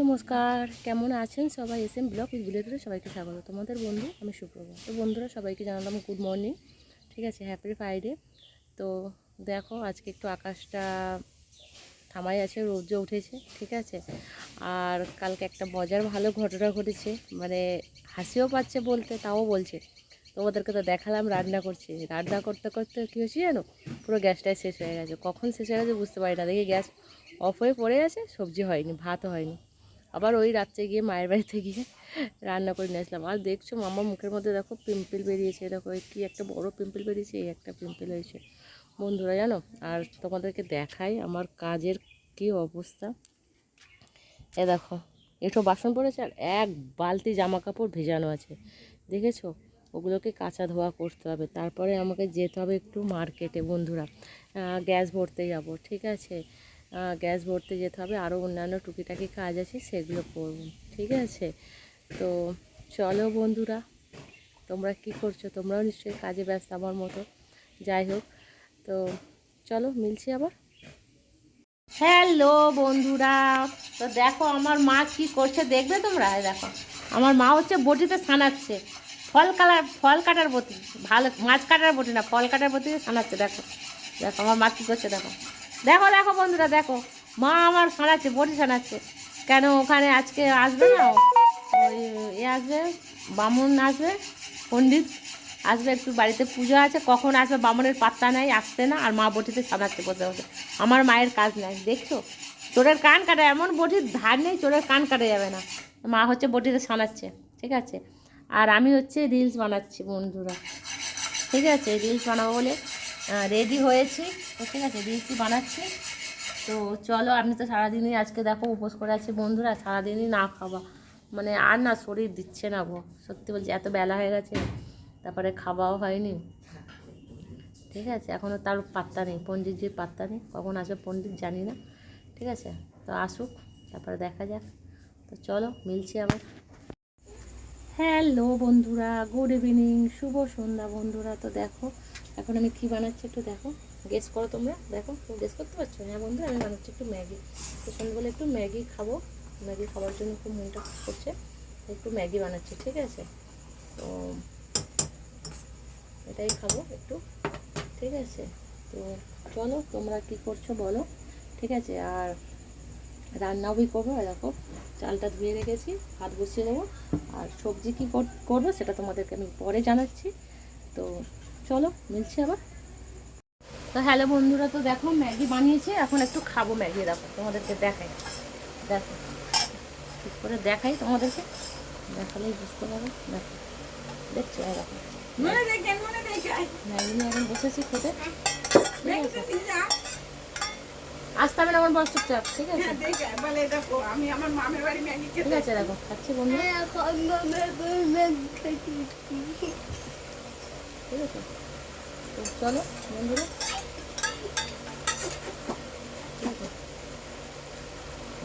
নমস্কার, কেমন আছেন সবাই? এস এম ব্লগ উইথ সবাইকে স্বাগত। তোমাদের বন্ধু, আমি সুপ্রভা তো বন্ধুরা, সবাইকে জানালাম গুড মর্নিং। ঠিক আছে, হ্যাপি ফ্রাইডে। তো দেখো, আজকে একটু আকাশটা থামাই আছে, রোদ্র উঠেছে, ঠিক আছে? আর কালকে একটা মজার ভালো ঘটনা ঘটেছে মানে হাসিও পাচ্ছে বলতে, তাও বলছে। তোমাদেরকে তো দেখালাম, রান্না করছি। রান্না করতে করতে কী হয়েছে জানো? পুরো গ্যাসটাই শেষ হয়ে গেছে। কখন শেষ হয়ে গেছে বুঝতে পারি না। দেখি গ্যাস অফ হয়ে পড়ে আছে, সবজি হয়নি, ভাতও হয়নি। আবার ওই রাত্রে গিয়ে মায়ের বাড়িতে গিয়ে রান্না করে নিয়ে আসলাম। আর দেখছ মামার মুখের মধ্যে দেখো পিম্পল বেরিয়েছে, দেখো কি একটা বড় পিম্পল বেরিয়েছে, এই একটা পিম্পল হয়েছে। বন্ধুরা জানো, আর তোমাদেরকে দেখাই আমার কাজের কি অবস্থা। এ দেখো একটু বাসন পড়েছে আর এক বালতি জামা কাপড় ভেজানো আছে। দেখেছ? ওগুলোকে কাঁচা ধোয়া করতে হবে, তারপরে আমাকে যেতে হবে একটু মার্কেটে বন্ধুরা। গ্যাস ভরতে যাব, ঠিক আছে? গ্যাস ভরতে যেতে হবে। আরও অন্যান্য টুকিটাকি কাজ আছে, সেগুলো করব। ঠিক আছে? তো চলো বন্ধুরা, তোমরা কি করছ? তোমরাও নিশ্চয়ই কাজে ব্যস্ত আমার মতো। যাই হোক, তো চলো মিলছি আবার। হ্যালো বন্ধুরা, তো দেখো আমার মা কি করছে, দেখবে তোমরা? দেখো, আমার মা হচ্ছে বটিতে সানাচ্ছে। ফল কালার, ফল কাটার বটি। ভালো, মাছ কাটার বটি না, ফল কাটার বটিতে সানাচ্ছে, দেখো। দেখো, আমার মা কী করছে, দেখো। দেখো দেখো বন্ধুরা, দেখো। মা আমার সানাচ্ছে বটি সানাচ্ছে কেন ওখানে আজকে আসবে না? ওই, এ আসবে, বামুন আসবে, পণ্ডিত আসবে, একটু বাড়িতে পুজো আছে। কখন আসবে? বামনের পাত্তা নাই আসতে না, আর মা বটিতে সানাচ্ছে বসে বসে। আমার মায়ের কাজ নাই, দেখছ? চোরের কান কাটা, এমন বটির ধার নেই, চোরের কান কাটা যাবে না। মা হচ্ছে বটিতে সানাচ্ছে ঠিক আছে? আর আমি হচ্ছে রিলস বানাচ্ছি, বন্ধুরা। ঠিক আছে, রিলস বানাবো বলে রেডি হয়েছি। তো ঠিক আছে, দিয়েছি, বানাচ্ছি। তো চলো, আমি তো সারাদিনই আজকে দেখো উপোস করে আছি বন্ধুরা, সারাদিনই না খাওয়া। মানে আর না, শরীর দিচ্ছে না গো। সত্যি বলছি, এত বেলা হয়ে গেছে, তারপরে খাওয়াও হয়নি। ঠিক আছে এখনও তার পাত্তা নেই, পণ্ডিতজির পাত্তা নেই। কখন আসবে পণ্ডিত জানি না। ঠিক আছে, তো আসুক, তারপরে দেখা যাক। তো চলো, মিলছি আবার। হ্যালো বন্ধুরা, গুড ইভিনিং, শুভ সন্ধ্যা বন্ধুরা। তো দেখো এখন আমি কি বানাচ্ছি একটু দেখো। গেস করো তোমরা। দেখো, তুমি গেস করতে পারছ? হ্যাঁ বন্ধু, আমি বানাচ্ছি একটু ম্যাগি। তো সন্ধ্যাবেলা একটু ম্যাগি খাব। ম্যাগি খাওয়ার জন্য খুব মনটা করছে। একটু ম্যাগি বানাচ্ছি, ঠিক আছে? তো এটাই খাব একটু, ঠিক আছে? তো চলো, তোমরা কি করছ বলো, ঠিক আছে? আর রান্নাও বি করব দেখো, চালটা ধুয়ে রেখেছি, ভাত বসিয়ে দেবো। আর সবজি কী কর- করব সেটা তোমাদেরকে আমি পরে জানাচ্ছি। তো চলো মিলছি আবার। তো হ্যালো বন্ধুরা তো দেখো ম্যাগি বানিয়েছি এখন একটু খাব ম্যাগি। দেখো তোমাদেরকে দেখাই। দেখো ঠিক করে দেখাই তোমাদেরকে? দেখালেই বুঝতে পারো দেখো দেখছ দেখো ম্যাগি নিয়ে এখন বসেছি খেতে। আসতে হবে না আমার বস চুপচাপ ঠিক আছে? দেখে ঠিক আছে খাচ্ছি বন্ধু ঠিক আছে? চলো, বন্ধুরা।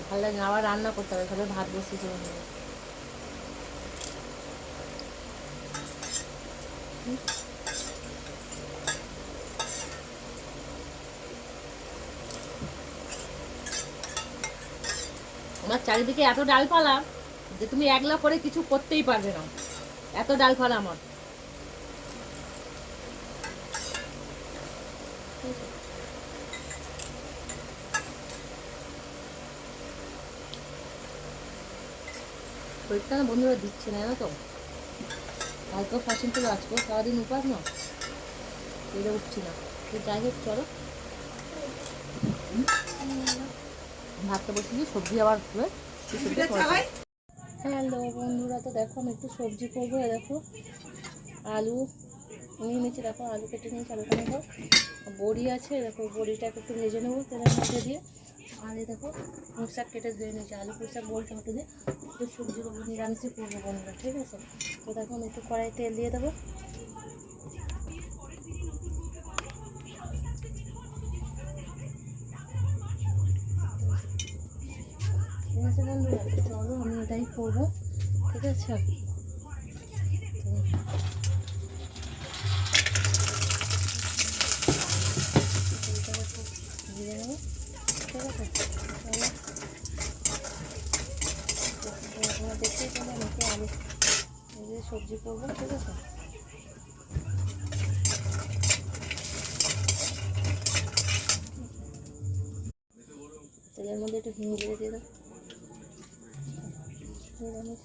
ভালো লাগে, আবার রান্না করতে হবে, তাহলে ভাত বসিয়েছি বন্ধুরা আমার চারিদিকে এত ডালপালা যে তুমি একলা করে কিছু করতেই পারবে না। এত ডালপালা আমার। শরীরটা না বন্ধুরা দিচ্ছে না তো? কালকে ফ্যাশন ছিল আজকেও সারাদিন উপাস না? পেরে উঠছি না। তো যাই হোক চলো। ভাতটা বসিয়ে সবজি আবার এটা হ্যালো বন্ধুরা তো দেখো আমি একটু সবজি করব দেখো। আলু নিয়ে নিয়েছি দেখো আলু কেটে নিয়েছি আলুটা নেব। বড়ি আছে দেখো বড়িটাকে একটু ভেজে নেব তেলের মধ্যে দিয়ে। এই দেখো, পুঁই কেটে ধুয়ে নিয়েছি, আলু পুঁই শাক বড়ি টমেটো দিয়ে, একটু সবজি করব, নিরামিষই করব বন্ধুরা, ঠিক আছে? তো দেখো, আমি একটু কড়াই তেল দিয়ে দেবো। ঠিক আছে বন্ধুরা চলো আমি এটাই করব, ঠিক আছে তো দিয়ে দেবো ঠিক আছে চলো দেখতেই পেলে মেখে আলু এই যে সবজি করব ঠিক আছে? তেলের মধ্যে একটু হিং দিয়ে দিয়ে দাও নিরামিষ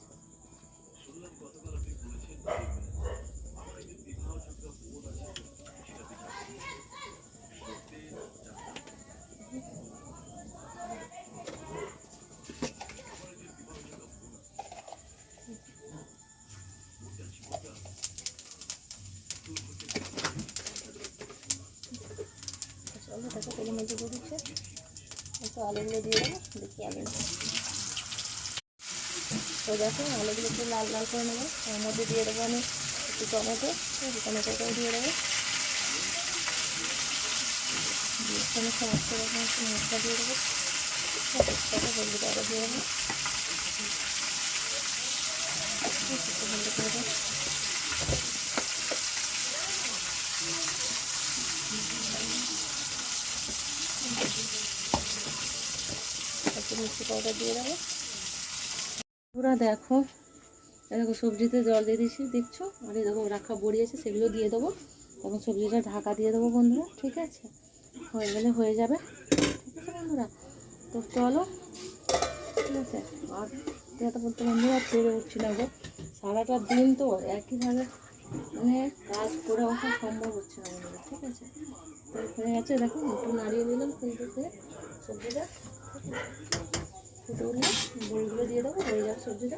চলো দেখো তেলের মধ্যে দিয়ে দিচ্ছে একটু আলুগুলো দিয়ে দেবো, দেখি আলু তো দেখো, আলুগুলো একটু লাল লাল করে নেব। তার মধ্যে দিয়ে দেবো আমি একটু টমেটো টমেটোটাও দিয়ে দেবো। এখানে সমস্ত রকম একটু মশলা দিয়ে দেবো। তারপর হলুদ দিয়ে দেবো। হলুদ করে দেবো একটু মিষ্টি পাউডার দিয়ে দেবো। পুরা দেখো দেখো সবজিতে জল দিয়ে দিয়েছি, দেখছ? আর দেখো রাখা বড়ি আছে, সেগুলো দিয়ে দেবো। তখন সবজিটা ঢাকা দিয়ে দেবো বন্ধুরা, ঠিক আছে? হয়ে গেলে হয়ে যাবে। ঠিক আছে বন্ধুরা? তো চলো, ঠিক আছে? আর যেটা বলতে বন্ধুরা পেরে উঠছি না গো। সারাটা দিন তো একইভাবে মানে কাজ করে ওঠা সম্ভব হচ্ছে না বন্ধুরা, ঠিক আছে? হয়ে গেছে, দেখো একটু নাড়িয়ে দিলাম সবজিটা। ফুটে উঠলে বড়িগুলো দিয়ে দেবো হয়ে যাবে সবজিটা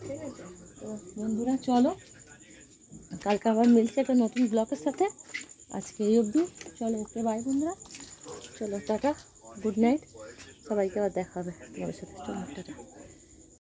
ঠিক আছে তো বন্ধুরা, চলো। কালকে আবার মিলছে একটা নতুন ব্লগের সাথে। আজকে এই অবধি। চলো, ওকে বাই বন্ধুরা। চলো, টাটা গুড নাইট সবাইকে আবার দেখা হবে তোমাদের সাথে। চলো, টাটা।